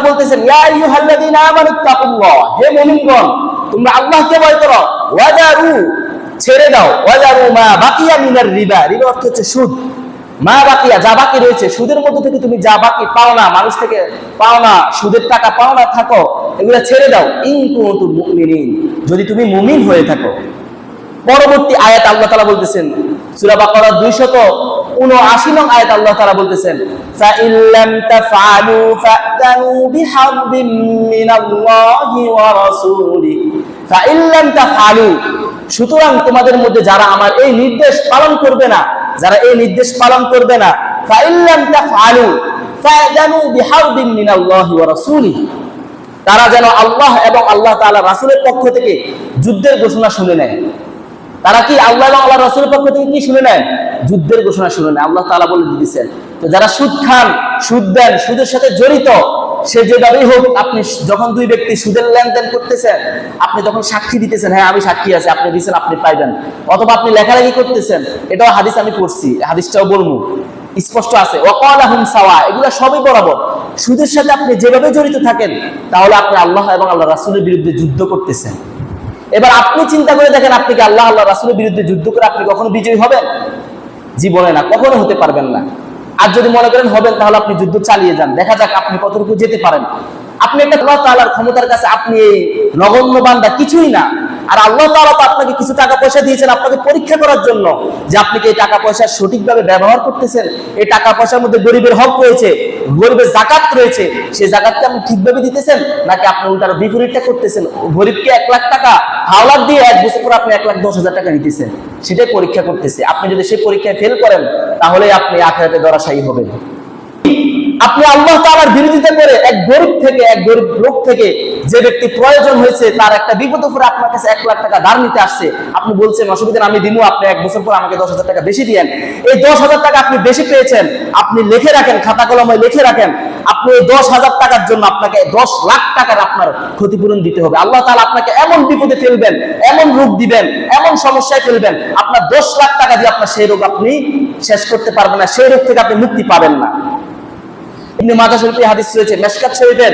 তাআলা বলতেছেন হে তোমরা আল্লাহকে ভয় করো। ওয়াজারু, ছেড়ে দাও। ওয়াজারু মা বাকিয়া মিনার রিবা রিবা অর্থ হচ্ছে সুদ। মা বাকিয়া, যা বাকি রয়েছে, সুদের মধ্যে থেকে তুমি যা বাকি পাও না, মানুষ থেকে পাও না, সুদের টাকা পাও না, থাকো, এগুলো ছেড়ে দাও। মুমিনিন, যদি তুমি মুমিন হয়ে থাকো। পরবর্তী আয়াত আল্লাহ তাআলা বলতেছেন, সূরা বাকারা 279 নং আয়াত আল্লাহ তাআলা বলতেছেন ফা ইল্লাম তাফআলু ফাতানু বিহারবিম মিনাল্লাহি ওয়া রাসূলি ফা ইল্লাম তাফআলু সুতরাং তোমাদের মধ্যে যারা আমার এই নির্দেশ পালন করবে না, যারা এই নির্দেশ পালন করবে না ফা ইল্লাম তাফআলু ফাতানু বিহারবিম মিনাল্লাহি ওয়া রাসূলি তারা যেন আল্লাহ এবং আল্লাহ তাআলা রাসূলের পক্ষ থেকে যুদ্ধের ঘোষণা শুনে নেয়। তারা কি আল্লাহ আল্লাহ রসুলের পক্ষ থেকে কি শুনে নেন যুদ্ধের ঘোষণা শুনে নেয়। আল্লাহ তাআলা বলে দিয়েছেন, তো যারা সুদ খান, সুদ দেন, সুদের সাথে জড়িত, সে যেভাবেই হোক, আপনি যখন দুই ব্যক্তি সুদের লেনদেন করতেছেন, আপনি তখন সাক্ষী দিতেছেন হ্যাঁ আমি সাক্ষী আছি, আপনি দিচ্ছেন আপনি পাইবেন। অথবা আপনি লেখালেখি করতেছেন, এটাও হাদিস আমি পড়ছি হাদিসটাও বলব। স্পষ্ট আছে, ওয়াকালাহুম সাওয়া এগুলো সবই বরাবর। সুদের সাথে আপনি যেভাবে জড়িত থাকেন, তাহলে আপনি আল্লাহ এবং আল্লাহ রাসূলের বিরুদ্ধে যুদ্ধ করতেছেন। এবার আপনি চিন্তা করে দেখেন আপনি কি আল্লাহ আল্লাহ রাসুলের বিরুদ্ধে যুদ্ধ করে আপনি কখনো বিজয়ী হবেন? জীবনে না, কখনো হতে পারবেন না। আর যদি মনে করেন হবেন, তাহলে আপনি যুদ্ধ চালিয়ে যান। দেখা যাক আপনি কতটুকু যেতে পারেন। আপনি একটা ক্ষমতার কাছে আপনি এই নগণ্য কিছুই না। আর আল্লাহ তাআলা তো আপনাকে কিছু টাকা পয়সা দিয়েছেন আপনাকে পরীক্ষা করার জন্য যে আপনি কি এই টাকা পয়সা সঠিকভাবে ব্যবহার করতেছেন? এই টাকা পয়সার মধ্যে গরিবের হক রয়েছে, গরিবের জাকাত রয়েছে, সেই জাকাতকে আপনি ঠিকভাবে দিতেছেন নাকি আপনি উল্টার বিপরীতটা করতেছেন? গরিবকে এক লাখ টাকা, হাওলাত দিয়ে এক বছর পর আপনি এক লাখ দশ হাজার টাকা নিতেছেন। সেটাই পরীক্ষা করতেছে। আপনি যদি সেই পরীক্ষায় ফেল করেন তাহলে আপনি আখেরাতে দরাশায়ী হবেন। আপনি আল্লাহ তাআলার বিরোধিতা করে এক গরিব থেকে, এক গরিব লোক থেকে যে ব্যক্তি প্রয়োজন হয়েছে, তার একটা বিপদ উপরে আপনার কাছে এক লাখ টাকা ধার নিতে আসছে, আপনি বলছেন, অসুবিধা আমি দিব আপনি এক বছর পর আমাকে দশ টাকা বেশি দিয়েন। এই দশ হাজার টাকা আপনি বেশি পেয়েছেন, আপনি লিখে রাখেন, খাতা কলমে লিখে রাখেন, আপনি এই দশ হাজার টাকার জন্য আপনাকে দশ লাখ টাকার আপনার ক্ষতিপূরণ দিতে হবে। আল্লাহ তাআলা আপনাকে এমন বিপদে ফেলবেন, এমন রোগ দিবেন, এমন সমস্যায় ফেলবেন, আপনার দশ লাখ টাকা দিয়ে আপনার সেই রোগ আপনি শেষ করতে পারবেন না, সেই রোগ থেকে আপনি মুক্তি পাবেন না। ইবনে শরীফে হাদিস রয়েছে। মেশকাত শরীফের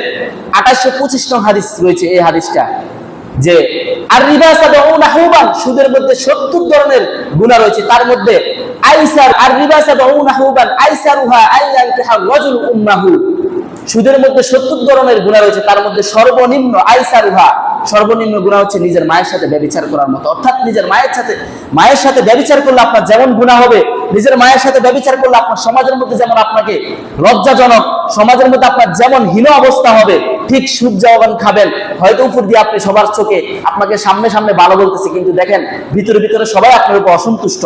2825 নং হাদিস রয়েছে এই হাদিসটা, যে আর রিবা সাদাউনা হুবান সুদের মধ্যে 70 ধরনের গুনাহ রয়েছে। তার মধ্যে আইসার আর রিবা সাদাউনা হুবান আইসারুহা আইয়ান তাহা রাজুল উম্মাহু। সুদের মধ্যে 70 ধরনের গুনাহ রয়েছে। তার মধ্যে সর্বনিম্ন আইসারুহা সর্বনিম্ন গুনাহ হচ্ছে নিজের মায়ের সাথে ব্যভিচার করার মতো। অর্থাৎ নিজের মায়ের সাথে মায়ের সাথে ব্যভিচার করলে আপনার যেমন গুনাহ হবে, নিজের মায়ের সাথে ব্যভিচার করলে আপনার সমাজের মধ্যে যেমন আপনাকে লজ্জাজনক, সমাজের মধ্যে আপনার যেমন হীন অবস্থা হবে, ঠিক সুদ জবান খাবেন। হয়তো উপর দিয়ে আপনি সবার চোখে আপনাকে সামনে সামনে ভালো বলতেছে, কিন্তু দেখেন, ভিতরে ভিতরে সবাই আপনার উপর অসন্তুষ্ট।